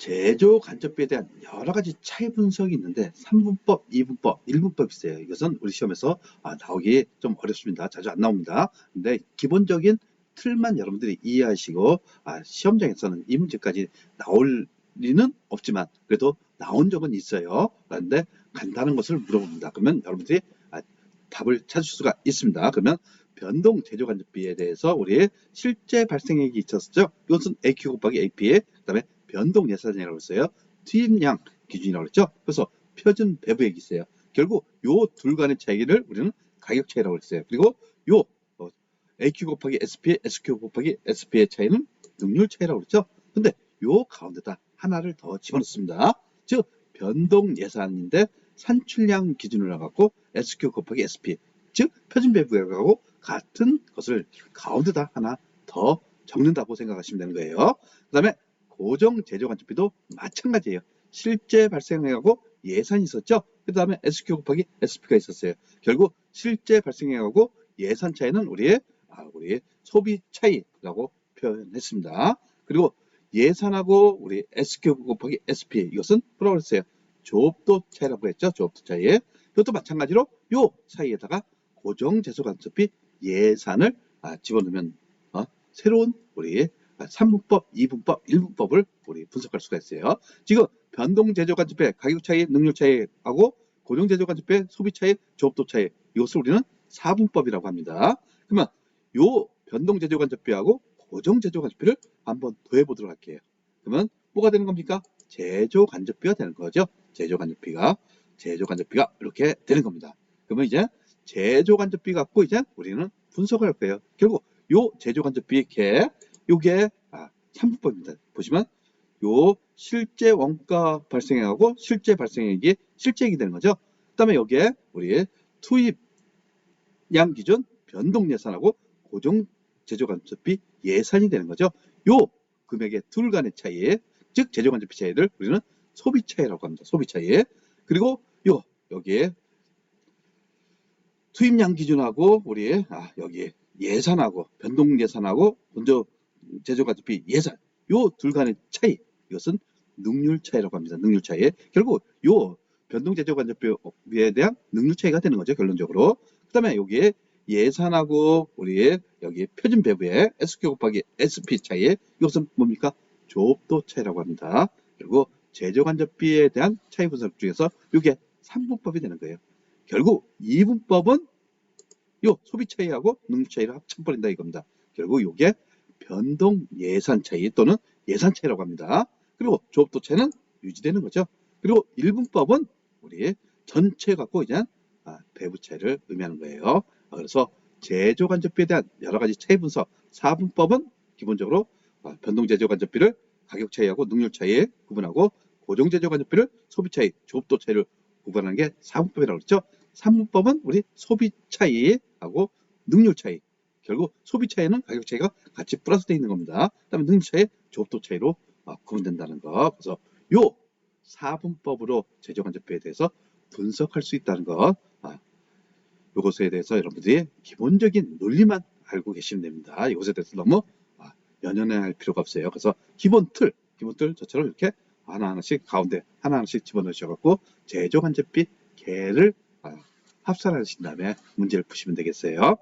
제조 간접비에 대한 여러 가지 차이 분석이 있는데 3분법, 2분법, 1분법이 있어요. 이것은 우리 시험에서 아, 나오기 좀 어렵습니다. 자주 안 나옵니다. 근데 기본적인 틀만 여러분들이 이해하시고 아, 시험장에서는 이 문제까지 나올 리는 없지만 그래도 나온 적은 있어요. 그런데 간단한 것을 물어봅니다. 그러면 여러분들이 아, 답을 찾을 수가 있습니다. 그러면 변동 제조 간접비에 대해서 우리 실제 발생액이 있었죠. 이것은 AQ 곱하기 AP의 그다음에 변동 예산이라고 했어요. 투입량 기준이라고 했죠. 그래서 표준 배부액이 있어요. 결국 요 둘 간의 차이를 우리는 가격 차이라고 했어요. 그리고 요 어, AQ 곱하기 SP, SQ 곱하기 SP의 차이는 능률 차이라고 그랬죠. 근데 요 가운데다 하나를 더 집어넣습니다. 즉 변동 예산인데 산출량 기준으로 해갖고 SQ 곱하기 SP 즉 표준 배부액하고 같은 것을 가운데다 하나 더 적는다고 생각하시면 되는 거예요. 그 다음에 고정 제조 간접비도 마찬가지예요. 실제 발생액하고 예산이 있었죠. 그 다음에 SQ 곱하기 SP가 있었어요. 결국 실제 발생액하고 예산 차이는 우리의 아, 우리의 소비 차이라고 표현했습니다. 그리고 예산하고 우리 SQ 곱하기 SP 이것은 뭐라고 했어요? 조업도 차이라고 했죠. 조업도 차이. 이것도 마찬가지로 요 사이에다가 고정 제소 간접비 예산을 아, 집어넣으면 어, 새로운 우리 3분법, 2분법, 1분법을 우리 분석할 수가 있어요. 지금 변동 제조 간접비의 가격 차이, 능률 차이하고 고정 제조 간접비의 소비 차이, 조업도 차이 이것을 우리는 4분법이라고 합니다. 그러면 요 변동 제조 간접비하고 고정 제조 간접비를 한번 더해 보도록 할게요. 그러면 뭐가 되는 겁니까? 제조 간접비가 되는 거죠. 제조 간접비가 제조 간접비가 이렇게 되는 겁니다. 그러면 이제 제조 간접비 갖고 이제 우리는 분석을 할 거예요. 결국 요 제조 간접비 개 요게 아, 3분법입니다. 보시면 요 실제 원가 발생액하고 실제 발생액이 실제액이 되는 거죠. 그 다음에 여기에 우리 투입량 기준 변동 예산하고 고정 제조 간접비 예산이 되는 거죠. 요 금액의 둘 간의 차이, 즉 제조 간접비 차이를 우리는 소비 차이라고 합니다. 소비 차이. 그리고 요 여기에 투입량 기준하고 우리 아, 여기 예산하고 변동 예산하고 먼저 제조 간접비 예산 요 둘 간의 차이 이것은 능률 차이라고 합니다. 능률 차이. 결국 요 변동 제조 간접비에 대한 능률 차이가 되는 거죠. 결론적으로. 그 다음에 여기에 예산하고 우리 여기 표준 배부의 SQ 곱하기 SP 차이 이것은 뭡니까? 조업도 차이라고 합니다. 그리고 제조 간접비에 대한 차이 분석 중에서 이게 3분법이 되는 거예요. 결국 2분법은 요 소비 차이하고 능률 차이를 합쳐버린다 이겁니다. 결국 요게 변동 예산 차이 또는 예산 차이라고 합니다. 그리고 조업도 차이는 유지되는 거죠. 그리고 1분법은 우리 전체 갖고 이제 아, 배부 차이를 의미하는 거예요. 아, 그래서 제조 간접비에 대한 여러 가지 차이 분석 4분법은 기본적으로 아, 변동 제조 간접비를 가격 차이하고 능률 차이에 구분하고 고정 제조 간접비를 소비 차이, 조업도 차이를 구분하는 게 4분법이라고 그랬죠. 3분법은 우리 소비 차이하고 능률 차이. 결국 소비 차이는 가격 차이가 같이 플러스 되어 있는 겁니다. 그 다음에 능률 차이, 조업도 차이로 아, 구분된다는 거. 그래서 요 4분법으로 제조 간접비에 대해서 분석할 수 있다는 것. 아, 요것에 대해서 여러분들이 기본적인 논리만 알고 계시면 됩니다. 이것에 대해서 너무 아, 연연할 필요가 없어요. 그래서 기본 틀, 기본 틀 저처럼 이렇게 하나하나씩 가운데 하나하나씩 집어넣으셔갖고 제조 간접비 개를 아, 합산하신 다음에 문제를 푸시면 되겠어요.